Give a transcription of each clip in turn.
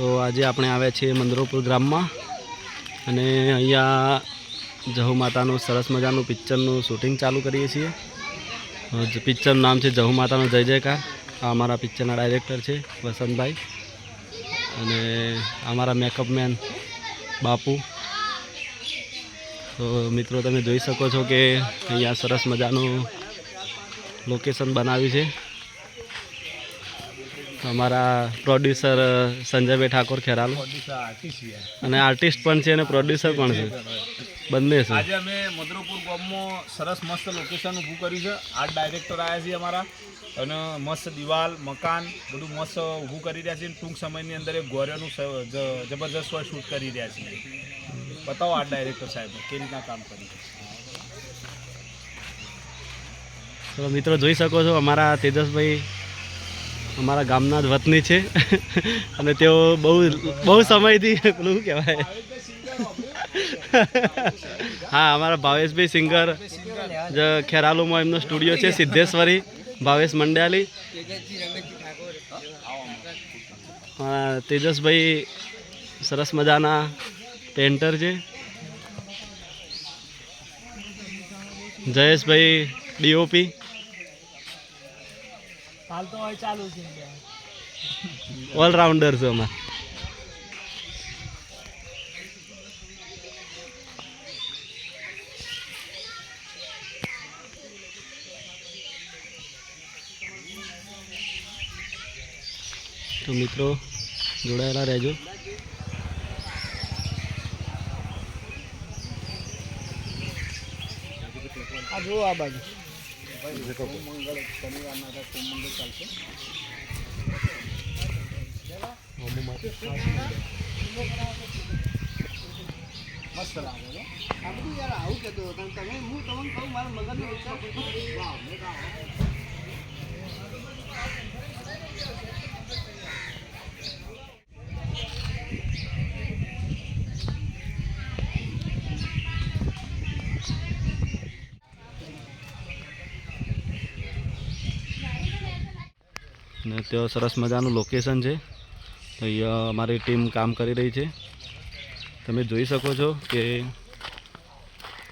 તો આજે આપણે આવ્યા છીએ મંદરોપુર ગ્રામમાં. અને અહીંયા જહુ માતાનું સરસ મજાનું પિક્ચરનું શૂટિંગ ચાલુ કરીએ છીએ. પિક્ચરનું નામ છે જહુ માતાનો જય જયકાર. આ અમારા પિક્ચરના ડાયરેક્ટર છે વસંતભાઈ. અને અમારા મેકઅપ મેન બાપુ. તો મિત્રો તમે જોઈ શકો છો કે અહીંયા સરસ મજાનું લોકેશન બનાવ્યું છે. અમારા પ્રોડ્યુસર સંજયભાઈ ઠાકોર ખેરાલ. અને આર્ટિસ્ટ પણ છે અને પ્રોડ્યુસર પણ છે. બંને છે. આજે અમે મધુરપુર ગામમાં સરસ મસ્ત લોકેશન ઊભું કર્યું છે. આર્ટ ડાયરેક્ટર આવ્યા છે અમારા. અને મસ્ત દિવાલ મકાન બધું મસ્ત ઊભું કરી રહ્યા છે. ટૂંક સમયની અંદર એક ગોર્યોનું જબરજસ્ત હોય શૂટ કરી રહ્યા છીએ બતાવો આર્ટ ડાયરેક્ટર સાહેબ કેવી રીતના કામ કર્યું મિત્રો જોઈ શકો છો અમારા તેજસભાઈ અમારા ગામના જ વતની છે. અને તેઓ બહુ બહુ સમયથી શું કહેવાય? હા, અમારા ભાવેશભાઈ સિંગર, જે ખેરાલુમાં એમનો સ્ટુડિયો છે, સિદ્ધેશ્વરી, ભાવેશ મંડ્યાલી. તેજસભાઈ સરસ મજાના પેન્ટર છે. જયેશભાઈ ડીઓપી. હાલ તો હવે ચાલુ છે ઓલરાઉન્ડર છે અમે તો મિત્રો જોડાયેલા રહેજો. આ જુઓ આ બાજુ. મસ્ત લાગે આ બધું યાર આવું કહેતો હતો તમે હું તમને કહું મારા મગજનો વિચાર તેઓ સરસ મજાનું લોકેશન છે. તો અહીંયા અમારી ટીમ કામ કરી રહી છે. તમે જોઈ શકો છો કે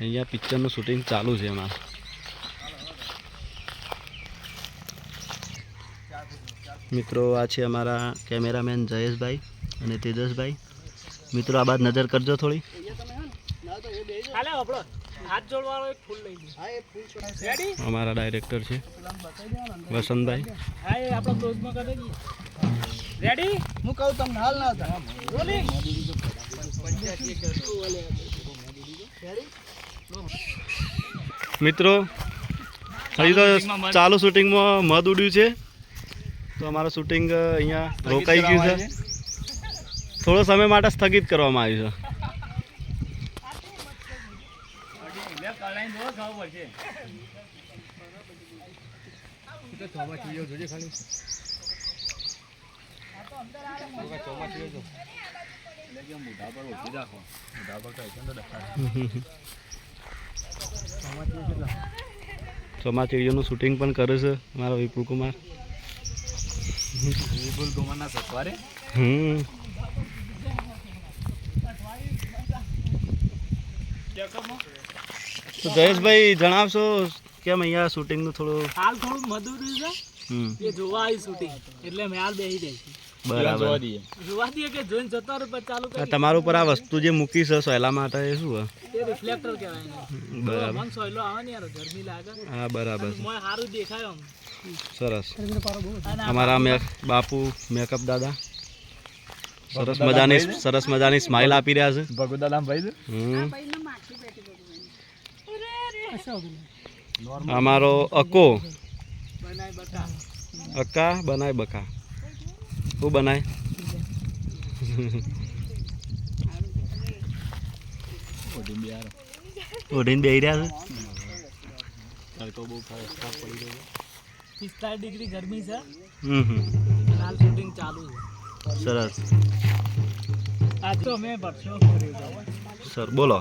અહીંયા પિક્ચરનું શૂટિંગ ચાલુ છે એમાં. મિત્રો, આ છે અમારા કેમેરામેન જયેશભાઈ અને તેજસભાઈ. મિત્રો, આ બાદ નજર કરજો થોડી. હાલો, આપણો. હાથ જોડવાળો એક ફૂલ લઈ લે હા એ ફૂલ રેડી અમારા ડાયરેક્ટર છે. વસંતભાઈ. હા એ આપણો ક્લોઝમાં કરી દઈએ. રેડી હું કહું તમને હાલ ના હતા રોલિંગ મિત્રો હજી તો ચાલુ શૂટિંગમાં મધ ઉડ્યું છે. તો અમારું શૂટિંગ અહીંયા રોકાઈ ગયું છે. થોડો સમય માટે સ્થગિત કરવામાં આવ્યું છે. ચોમાચીડીઓનું શૂટિંગ પણ કરે છે મારા વિપુલ કુમાર વિપુલ કુમારના સથવારે હમ તો જયેશભાઈ જણાવશો કેમ અહીંયા શૂટિંગનું થોડું? હાલ થોડું મધુર છે. એ જોવા આવી શૂટિંગ એટલે મેં હાલ બેસી જાય બરાબર. જોવા દઈએ કે જોઈને જતો રહે ચાલુ આ કરી તમારું પર આ વસ્તુ જે મૂકી છે સોયલા માટે એ શું એ રિફ્લેક્ટર કહેવાય બરાબર. મન સોયલો આવે ને યાર ગરમી લાગે. હા બરાબર. મોય સારું દેખાય આમ. સરસ. અમારા મેક બાપુ મેકઅપ દાદા. સરસ મજાની સરસ મજાની સ્માઇલ આપી રહ્યા છે. ભગવદાલામ ભાઈ હમ. અમારો અકો. બનાય અક્કા બનાય બકા. શું બનાય? ઓઢીને બે રહ્યા છે? પિસ્તાળીસ ડિગ્રી ગરમી છે. હમ હમ. શૂટિંગ ચાલુ છે. સરસ. તો સર બોલો.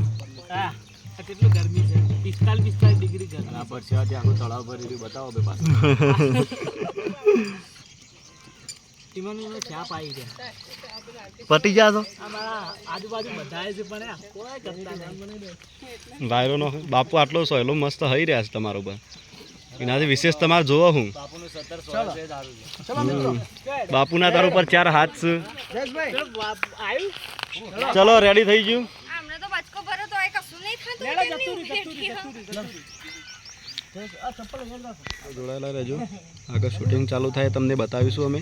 હા. આ કેટલું ગરમી છે? પિસ્તાલીસ પિસ્તાલીસ ડિગ્રી ગરમી. આ પરસેવાથી આખું તળાવ ભરી રહ્યું બતાવો બે પાસે ઈમાનનો છાપ આવી ગયા પટી જા છો? અમારા આજુબાજુ બધાએ છે પણ કોઈ કરતા નહીં. વાયરોનો બાપુ આટલો સહેલો મસ્ત હઈ રહ્યા છે તમારો પર એનાથી વિશેષ તમારે જોવો હું. બાપુના તાર ઉપર ચાર હાથ છે. ચલો રેડી થઈ ગયું? જોડાયેલા રહેજો. આગળ શૂટિંગ ચાલુ થાય તમને બતાવીશું અમે.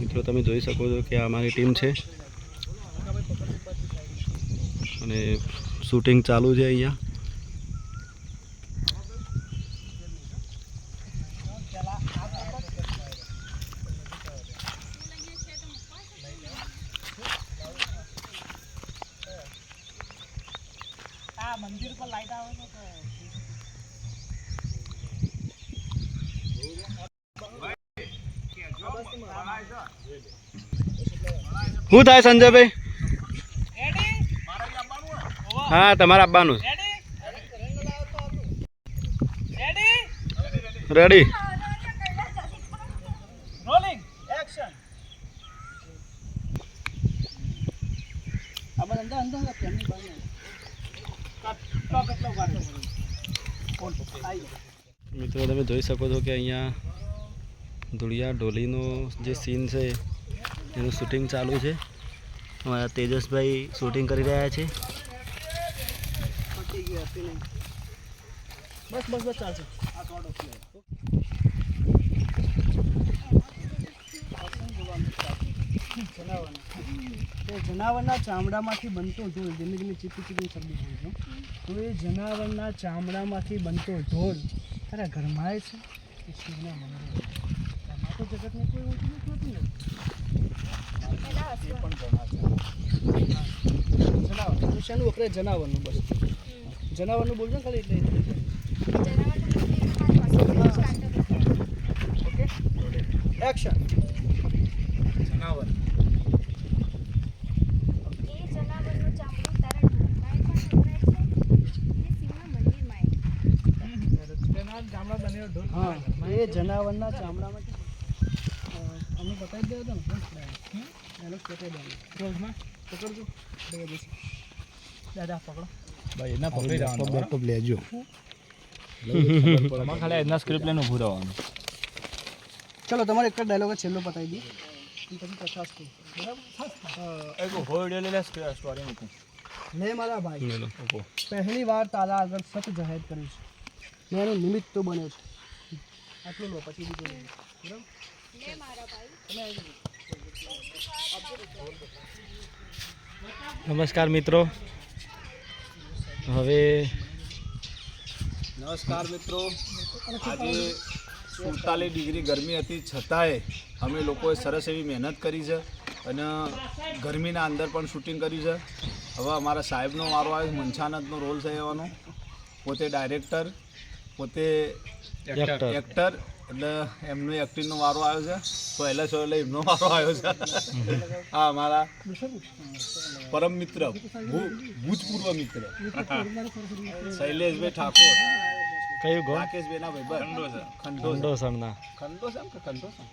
મિત્રો તમે જોઈ શકો છો કે આ અમારી ટીમ છે. અને શૂટિંગ ચાલુ છે અહીંયા. શું થાય સંજયભાઈ? હા તમારા આપવાનું રેડી. મિત્રો તમે જોઈ શકો છો કે અહીંયા ધુળિયા ઢોલીનો જે સીન છે એનું શૂટિંગ ચાલુ છે. અમારા તેજસભાઈ શૂટિંગ કરી રહ્યા છે. બસ બસ બસ ચાલશે આ થોડો છે એ જનાવરના ચામડામાંથી બનતો ઢોલ ધીમે ધીમે ચીપી ચીપી શબ્દ બોલું છું. તો એ જનાવરના ચામડામાંથી બનતો ઢોલ તારા ઘરમાય છે? એ શિવના મંદિર. તો જગતને કોઈ ઓછું નથી હોતું ને? જનાવર. તો શેનું વપરાય જનાવરનું બસ. જનાવરનું બોલજો ખાલી એટલે એક્શન જનાવર. હા એ જનાવરના ચામડામાં અમે બતાવી દેવો હતો ને એનો પકડી દેવાનો રોજમાં? પકડજો. બે દિવસ. દાદા પકડો. ભાઈ એના પકડી જવાનું લેજો ખાલી એના સ્ક્રિપ્ટ લઈને ઊભું રહેવાનું ચલો તમારે એક જ ડાયલોગ છેલ્લો પતાવી દઈએ મેં મારા ભાઈ પહેલી વાર તારા આગળ સત જાહેર કર્યું છે મેં એનું નિમિત્ત તો બન્યો છે આટલું લો પછી બીજું નહીં બરાબર. નમસ્કાર મિત્રો હવે નમસ્કાર મિત્રો. આજે સુડતાલીસ ડિગ્રી ગરમી હતી. છતાંય અમે લોકોએ સરસ એવી મહેનત કરી છે અને ગરમીના અંદર પણ શૂટિંગ કર્યું છે. હવે અમારા સાહેબનો મારો આવ્યો છે, મનછાનંદનો રોલ છે એવાનો. પોતે ડાયરેક્ટર પોતે એક્ટર એટલે એમનો એક્ટિંગનો વારો આવ્યો છે. પહેલા છો એટલે એમનો વારો આવ્યો છે. હા મારા પરમ મિત્ર ભૂતપૂર્વ મિત્ર. શૈલેષભાઈ ઠાકોર. કયું ગો? રાકેશભાઈ ના ભાઈ ખંડો છે. ખંડો છે. ખંડોસણના. ખંડો છે કે ખંડો છે?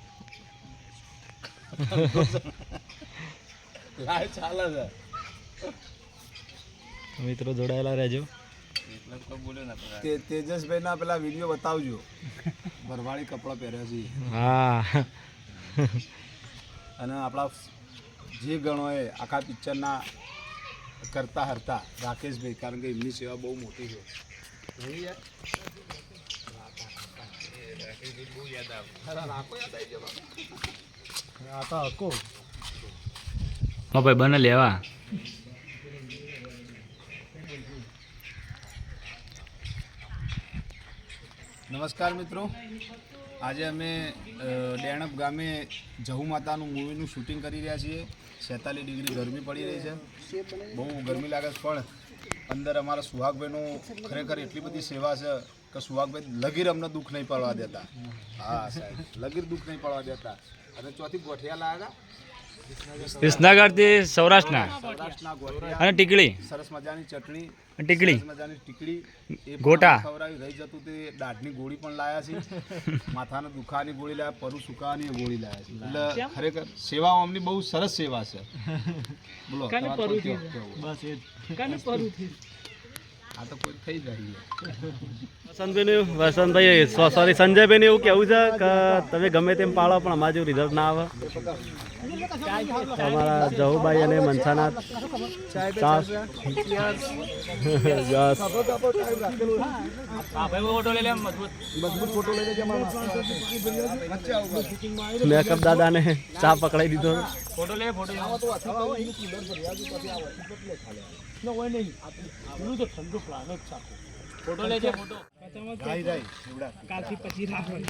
લાય ચાલે છે. મિત્રો જોડાયેલા રહેજો. તે તેજસભાઈ ના પેલા વીડિયો બતાવજો. ભરવાડી કપડાં પહેર્યા છે હા. અને આપણા જે ગણોએ આખા પિક્ચરના કરતા હરતા રાકેશભાઈ કારણ કે એમની સેવા બહુ મોટી છે. હકો ભાઈ બને લેવા. નમસ્કાર મિત્રો. આજે અમે ડેણપ ગામે જહુ માતાનું મૂવીનું શૂટિંગ કરી રહ્યા છીએ. છેતાલીસ ડિગ્રી ગરમી પડી રહી છે. બહુ ગરમી લાગે છે, પણ અંદર અમારા સુહાગભાઈનું ખરેખર એટલી બધી સેવા છે કે સુહાગભાઈ લગીર અમને દુઃખ નહીં પડવા દેતા. હા, સાહેબ, લગીર દુઃખ નહીં પડવા દેતા. અને ચોથી ગોઠિયા લાવ્યા વિસનગરથી સૌરાષ્ટ્રના. સૌરાષ્ટ્રના અને ટીકડી સરસ મજાની ચટણી. ટીકડી મજાની ટીકડી ગોટા. ખવરાવી રહી જતું તે દાઢની ગોળી પણ લાયા છે. માથાને દુખાવાની ગોળી લાયા પરુ સુકાવાની ગોળી લાયા છે. એટલે ખરેખર સેવા અમની બહુ સરસ સેવા છે. બોલો કાને તમારે વસંતભાઈ સો- સોરી સંજયભાઈને એવું કેવું છે કે તમે ગમે તેમ પાળો પણ અમારા જેવું રિઝલ્ટ ના આવે? અમારા જહુભાઈ અને મનસાનાથ મેકઅપ દાદાને ચા પકડાઈ દીધો. કાલથી પછી રાખવાનું.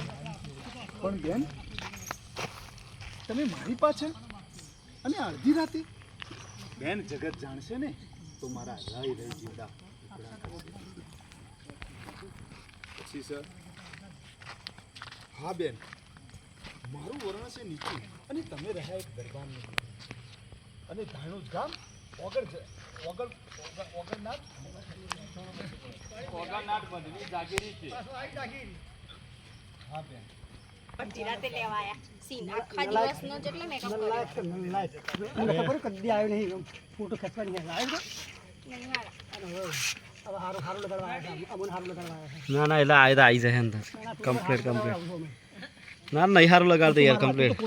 પણ બેન તમે મારી પાછળ અને અડધી રાતે? બેન જગત જાણશે ને તો મારા રહી રહી જીવડા પછી સર? હા બેન. મારું વર્ણ છે નીચું અને તમે રહ્યા એક દરબાર. અને ધાણું ગામ વગર જ- ઓગળ ઓગળ- ઓગળનાથ ઓગળનાથ બંધની જાગીરી છે. હા બેન. રાતે લેવા આયા. સીન આખા દિવસનો જેટલો મેકઅપ કર્યો. મને ખબર કદી આવ્યો નહીં. ફોટો ખેંચવા નહીં આવ્યો નહીં ના ના એટલે આયદા આવી જાય અંદર. કમ્પ્લીટ કમ્પ્લીટ ના નહીં સારું લગાડતો યાર કમ્પ્લીટ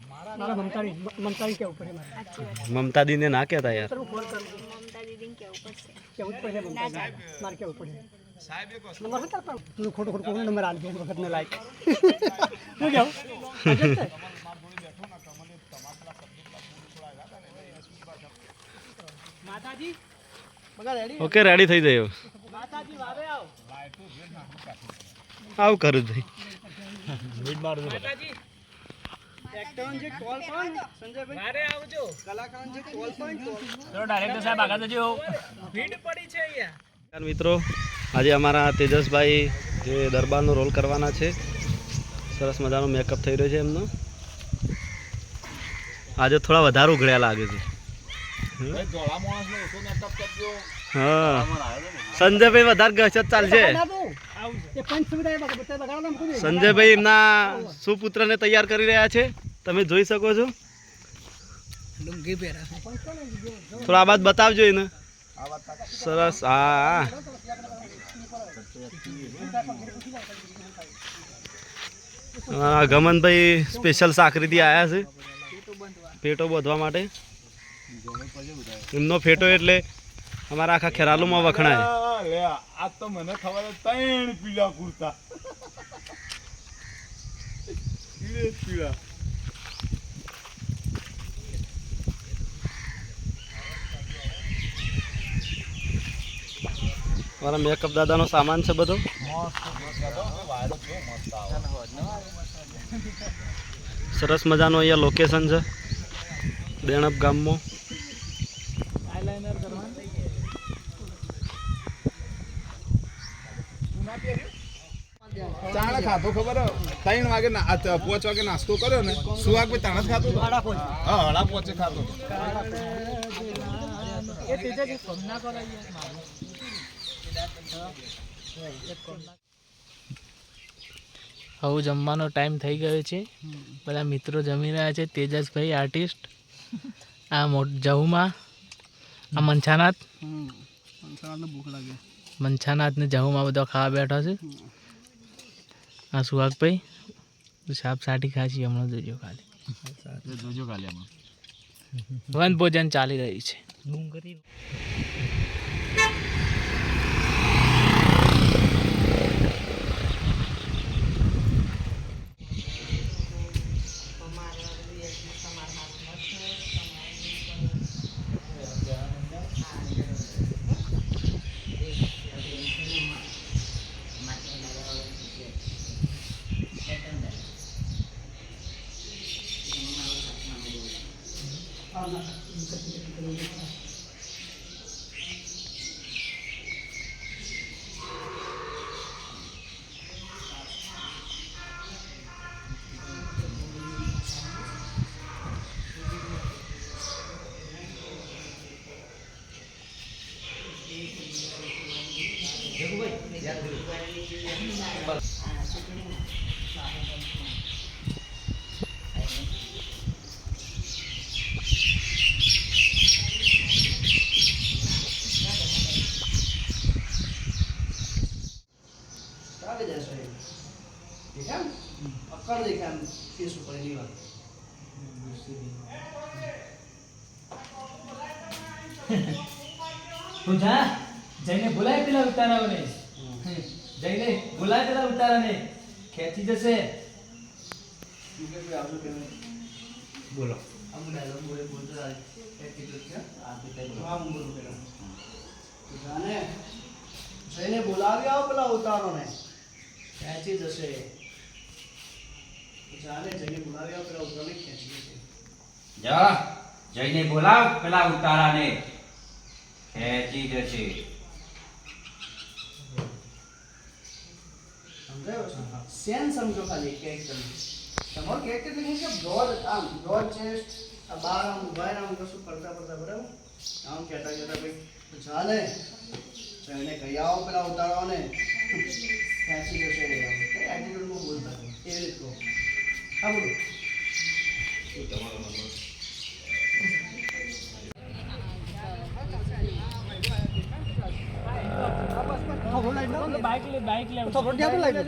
મારા મમતાની મમતાની કેવું પડે મારે? મમતા દીને ના કહેતા યાર. હું મમતા દીદીને કેવું પડશે? કેવું જ મમતા મારે કેવું પડે? નંબર હતા પણ તું ખોટું ખોટું નંબર આલી દે વખત ને લાઈક શું કેવું માતાજી ઓકે રેડી થઈ જાય આવ. આવું કરું ભાઈ માતાજી જે કોલ પણ સંજયભાઈ. વારે આવજો. કલાકારનો જે કોલ પણ ડાયરેક્ટર સાહેબ આગળ જજો. ભીડ પડી છે અહીંયા. મિત્રો. આજે અમારા તેજસભાઈ જે દરબારનો રોલ કરવાના છે. સરસ મજાનો મેકઅપ થઈ રહ્યો છે એમનો. આજે થોડા વધારે ઉઘડ્યા લાગે છે. ધોળા માણસને ઓછો મેકઅપ કરજો. હા. સંજયભાઈ વધારે ગચત ચાલશે. સંજયભાઈ એમના સુપુત્રને તૈયાર કરી રહ્યા છે. તમે જોઈ શકો છો. થોડા આ બાદ બતાવજો એને. સરસ હા હા. હા, ગમનભાઈ સ્પેશિયલ સાકરીથી આવ્યા છે. ફેટો બાંધવા માટે. એમનો ફેટો એટલે અમારા આખા ખેરાલુમાં વખણાય. આ લે તો મને ખબર ત્રણ પીળા કુર્તા. પીળે પીળા. મારા મેકઅપ દાદાનો સામાન છે બધો. સરસ મજાનું અહીંયા લોકેશન છે. દેણપ ગામમાં. ચાણ ખાતો ખબર ત્રણ વાગે ના પાંચ વાગે નાસ્તો કર્યો ને શું વાગે તાણ જ ખાતો હા હળા પોચે ખાતો હવે જમવાનો ટાઈમ થઈ ગયો છે. બધા મિત્રો જમી રહ્યા છે. તેજસભાઈ આર્ટિસ્ટ આ જહુમાં. આ મંછાનાથ. મંછાનાથ ને જહુમાં બધો ખાવા બેઠો છે. આ સુહાગભાઈ સાપ સાટી ખાસી હમણાં જોજો ખાલી. જોજો ખાલી હમણાં. વન ભોજન ચાલી રહ્યું છે. あんな難しいでけ。ડુંગળી તું જા જઈને બોલાય પેલા ઉતારાઓને. જઈને બોલાય પેલા ઉતારાને. ખેંચી જશે. બોલો. જાને જઈને બોલાવી આવો પેલા ઉતારોને ખેંચી જશે. જાને જઈને બોલાવી આવો પેલા ઉતારોને ખેંચી જશે જા જઈને બોલાવ પેલા ઉતારાને. ખેંચી જશે. સમજાયો છે? સેન સમજો ખાલી કે એકદમ કેરેક્ટર કે કે બ્રોડ આમ બ્રોડ ચેસ્ટ આ બાર આમ ઊભા આમ કશું પડતા પડતા બરાબર? આમ કહેતા કહેતા ભાઈ ચાલે જઈને કહી આવો પેલા ઉતારોને ખેંચી જશે. કઈ એટીટ્યુડમાં બોલતા એવી રીતનું હા, બોલો. બાઇક લે બાઇક લે તો રોટી આપો લાઈટ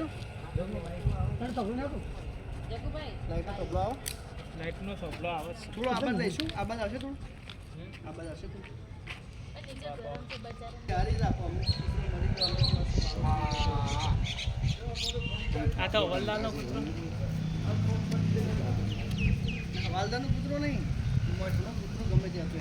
તો રોટી આપો. આવો લાઈટ નો સપલો આવે છે થોડું આબાદ લઈશું. આબાદ આવશે થોડું? આબાદ આવશે થોડું. આ તો વલ્લાનો કૂતરો. વાલદાનો કૂતરો નહીં. મઠનો કૂતરો ગમે તે આપે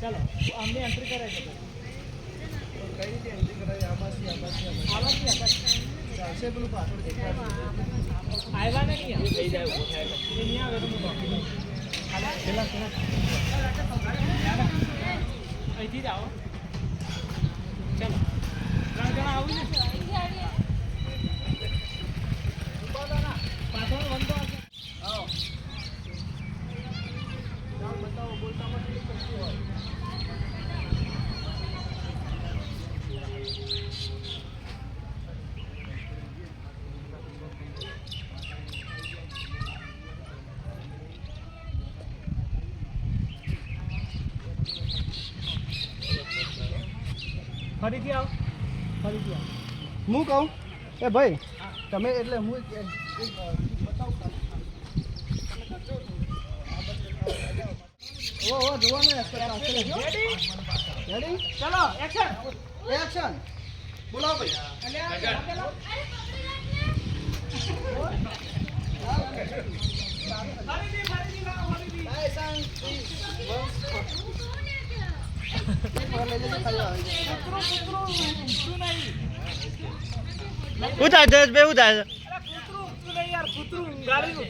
ચાલો અમને એન્ટ્રી કરાવી કઈ રીતે એન્ટ્રી કરાવી આમાંથી આમાંથી આવાથી આગળ ચાલશે પેલું પાછળ દેખાય આવ્યા ને નહીં થઈ જાય નહીં આવે તો અહીંથી જ આવો ચાલો આવું ને ફરીથી આવ. ફરીથી આવ. હું કહું? એ ભાઈ તમે એટલે હું ઓ જોવાનું રેડી રેડી ચલો એક્શન એક્શન બોલાવો ભાઈ શું થાય જયેશભાઈ શું થાય કૂતરું કૂતરું નહીં યાર કૂતરું ગાડીનું ખાવાનું છે, શું કરવાનું લેજો તો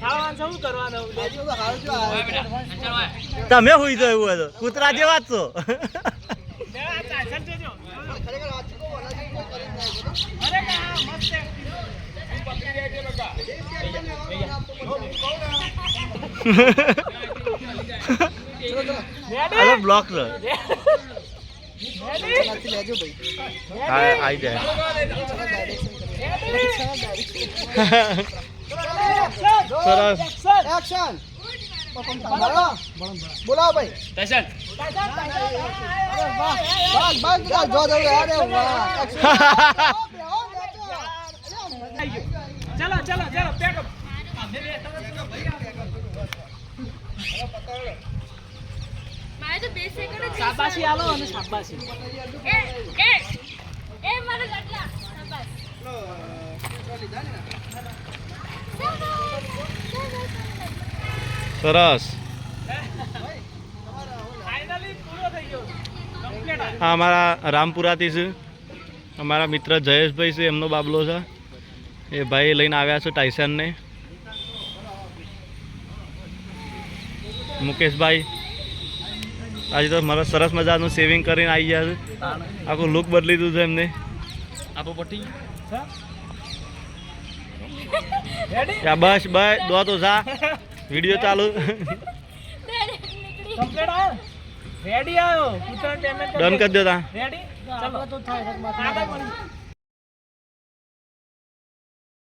હાલ જો ઉતાર તમે હુઈ તો એવું હતું કૂતરા જેવા જ છો. બ્લોક લેજો ભાઈ હા આવી જાય સરસ એક્શન બોલાવો ભાઈ action. ચલો ચલો ચલો પેક અપ મારે તો બે સેકન્ડ જ શાબાશી આલો અને શાબાશી. એ એ એ મારે ગટલા શાબાશ. સરસ. હા પૂરો થઈ ગયો. કમ્પ્લીટ આ અમારા રામપુરાથી છે. અમારા મિત્ર જયેશભાઈ છે એમનો બાબલો છે. એ ભાઈ લઈને આવ્યા છે ટાઈસનને મુકેશભાઈ. આજે તો મારા સરસ મજાનું સેવિંગ કરીને આવી ગયા છે આખું લુક બદલી દીધું છે એમને આપો પટી યા બસ બસ દો તો જા વીડિયો ચાલુ નીકળી કમ્પ્લીટ આવ્યો રેડી આવ્યો ડન કરી દો તા રેડી